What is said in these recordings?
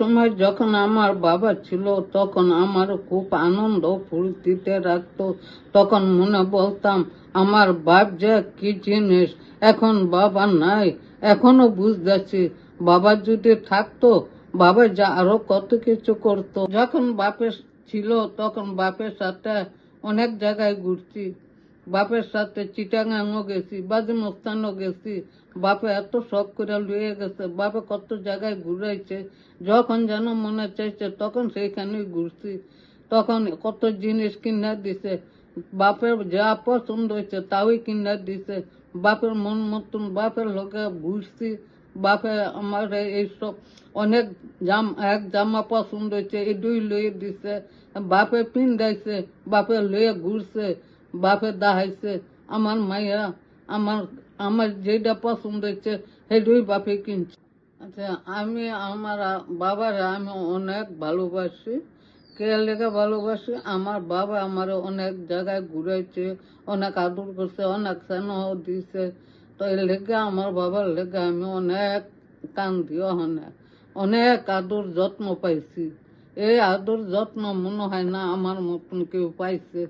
সময় যখন আমার বাবা ছিল, তখন আমার খুব আনন্দ ফুর্তিতে রাখতো। তখন মনে বলতাম, আমার বাপ যে কি জিনিস, এখন বাবা নাই, এখনও বুঝতেছি। বাবা যদি থাকতো, বাবা যা আরও কত কিছু করতো। যখন বাপের ছিল, তখন বাপের সাথে অনেক জায়গায় ঘুরছি। বাপের সাথে চিটাগাংও গেছি বাজিমস্তানও গেছি। বাপে এত সব করে লুয়ে গেছে, বাপে কত জায়গায় ঘুরাইছে যখন যেন মনে চাইছে তখন সেইখানে ঘুরছি। তখন কত জিনিস কিনে দিছে, বাপের যা পছন্দ হয়েছে তাই কিনে দিছে। বাপের মন মতন, বাপের লোকে ঘুরছি, বাপে আমার এইসব অনেক জাম, এক জামা পছন্দ হয়েছে, এই দুই লয়ে দিছে। বাপে পিন্দাইছে বাপে লয়ে ঘুরছে। বাপে দাহাইছে, আমার মাইয়া আমার আমার যেটা পছন্দ হয়েছে সেটাই বাপে কিনছে। আচ্ছা আমি আমার বাবারা আমি অনেক ভালোবাসি। কে লেগে ভালোবাসি, আমার বাবা আমার অনেক জায়গায় ঘুরাইছে, অনেক আদর করছে, অনেক স্নেহ দিছে। তো এই লেগে আমার বাবার লেগে আমি অনেক কান্দি, অনেক অনেক আদর যত্ন পাইছি। এই আদর যত্ন মনে হয় না আমার মতন কেউ পাইছে।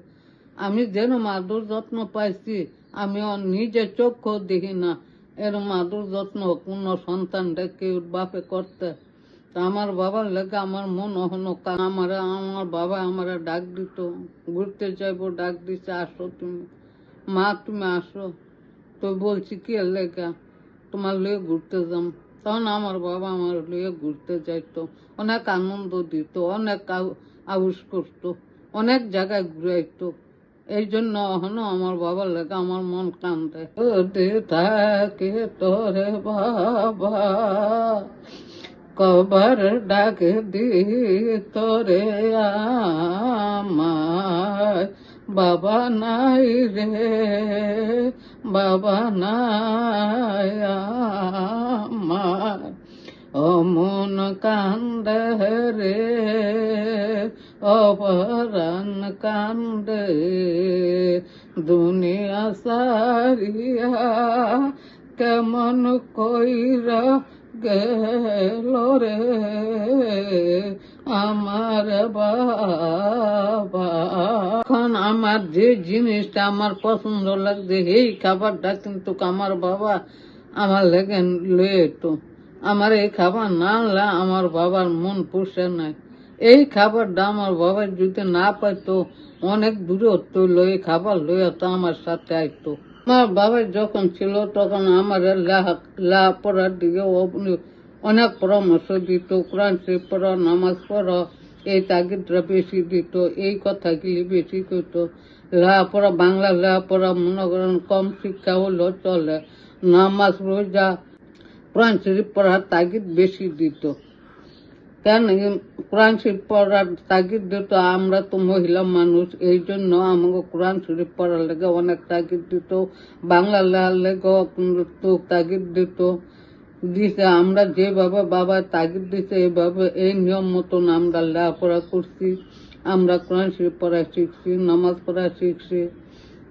আমি যেন মাদুর যত্ন পাইছি, আমি নিজে চক্ষু দেখি না। এর মাদুর যত্ন কোনো সন্তানটা কেউ বাপে করতে। তা আমার বাবার লেগে আমার মন হনো আমার আমার বাবা আমার ডাক দিত, ঘুরতে যাইবো, ডাক দিছে, আসো তুমি। মা, তুমি আসো। তো বলছি, কি লেগা? তোমার লয়ে ঘুরতে যাম। তখন আমার বাবা আমার লয়ে ঘুরতে যাইতো। অনেক আনন্দ দিত, অনেক আউ- আউস করতো, অনেক জায়গায় ঘুরাইতো। এই জন্য এখনও আমার বাবার লেগে আমার মন কান্দে যদি থাকে তোরে বাবা। কবার ডাক দি তোরে আমায়। বাবা নাই রে, বাবা নাই আমার অমন কান্দে রে অপরাণ কান্দে দুনিয়া সারিয়া কেমন কইরা গেল রে? আমার বাবা। এখন আমার যে জিনিসটা আমার পছন্দ লাগছে, এই খাবারটা কিন্তু আমার বাবা আমার লেগে লয়ে আমার এই খাবার না আনলে আমার বাবার মন পুষে নাই। এই খাবারটা আমার বাবা যদি না পাইতো, অনেক দূরে হতো লয়ে খাবার লয়ে তো আমার সাথে আইতো। আমার বাবা যখন ছিল তখন আমার লা পড়ার দিকে অনেক পরামর্শ দিত, কোরআন শরীফ পড়ো, নামাজ পড়ো, এই তাগিদটা বেশি দিত, এই কথাগুলি বেশি কইত লেখাপড়া বাংলা লেখাপড়া মনে করেন কম শিক্ষা হলো চলে। নামাজ, রোজা, কোরআন শরীফ পড়ার তাগিদ বেশি দিত। কেন কোরআন শরীফ পড়ার তাগিদ দিত? আমরা তো মহিলা মানুষ, এই জন্য আমাকে কোরআন শরীফ পড়ার লেগে অনেক তাগিদ দিত। বাংলা লেখার লেগে তো তাগিদ দিত। দিছে, আমরা যেভাবে বাবা তাগিদ দিছে এইভাবে এই নিয়ম মতন আমরা লেখাপড়া করছি। আমরা কোরআন শরীফ পড়া শিখছি, নামাজ পড়া শিখছি।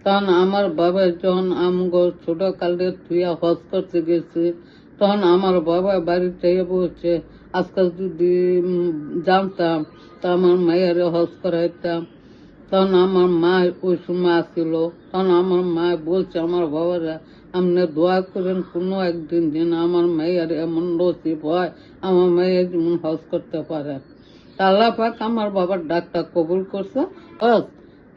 তখন আমার বাবা যখন আমগো ছোট কালে থুয়া হজ করতে গেছে, তখন আমার বাবা বাড়িতে বলছে আজকাল যদি জানতাম তা আমার মায়ের হজ করাইতাম তখন আমার মা ওই সময় আসছিল তখন আমার মা বলছে, আমার বাবারা, আপনি দোয়া করেন, কোনো একদিন যেন আমার মেয়ের এমন নসিব হয়, আমার মেয়ে যেমন হজ করতে পারে। তা আল্লাহ পাক আমার বাবার ডাক্তার কবুল করছে হজ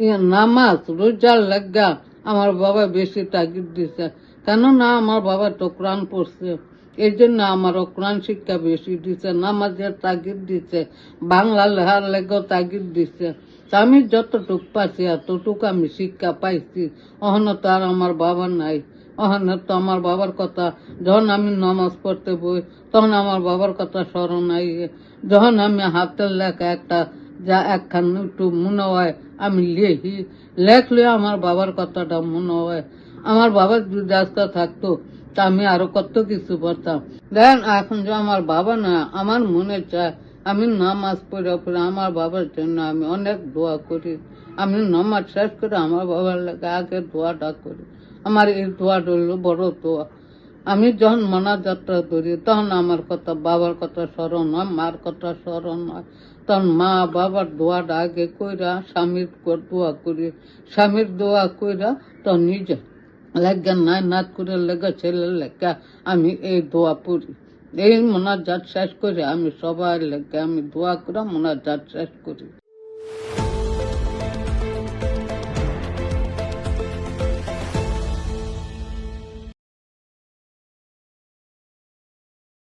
ইয়ে নামাজ রোজার লাগা আমার বাবা বেশি তাগিদ দিছে। কেননা আমার বাবা তো কোরআন পড়ছে। এই জন্য আমার কোরআন শিক্ষা বেশি দিছে, নামাজের তাগিদ দিছে, বাংলা লেখার লেগেও তাগিদ দিছে। আমি যতটুক পাইছি এতটুক আমি শিক্ষা পাইছি। অহন তো আর আমার বাবা নাই। অহন তো আমার বাবার কথা, যখন আমি নামাজ পড়তে বই, তখন আমার বাবার কথা স্মরণ আই যখন আমি হাতের লেখা একটা, যা একখান একটু মনে হয় আমি লেখি, লেখলে আমার বাবার কথাটা মনে হয় আমার বাবার যদি থাকতো তা আমি আরও কত কিছু করতাম দেন এখন যে আমার বাবা না, আমার মনে চায়, আমি নামাজ পড়ে পড়ে আমার বাবার জন্য আমি অনেক দোয়া করি। আমি নামাজ শেষ করে আমার বাবার লাগে আগে দোয়াটা করি। আমার এই দোয়াটা হলো বড় দোয়া। আমি যখন মনা যাত্রা করি, তখন আমার কথা, বাবার কথা স্মরণ হয়, মার কথা স্মরণ হয়। তখন মা বাবার দোয়াটা আগে কইরা, স্বামীর দোয়া করি। স্বামীর দোয়া কইরা তো নিজে লাগা নাই নাত করে লেগে ছেলের লেখা। আমি এই দোয়া পড়ি। এই মোনাজাত শেষ করে আমি সবাই লেগে আমি দোয়া করে মোনাজাত শেষ করি।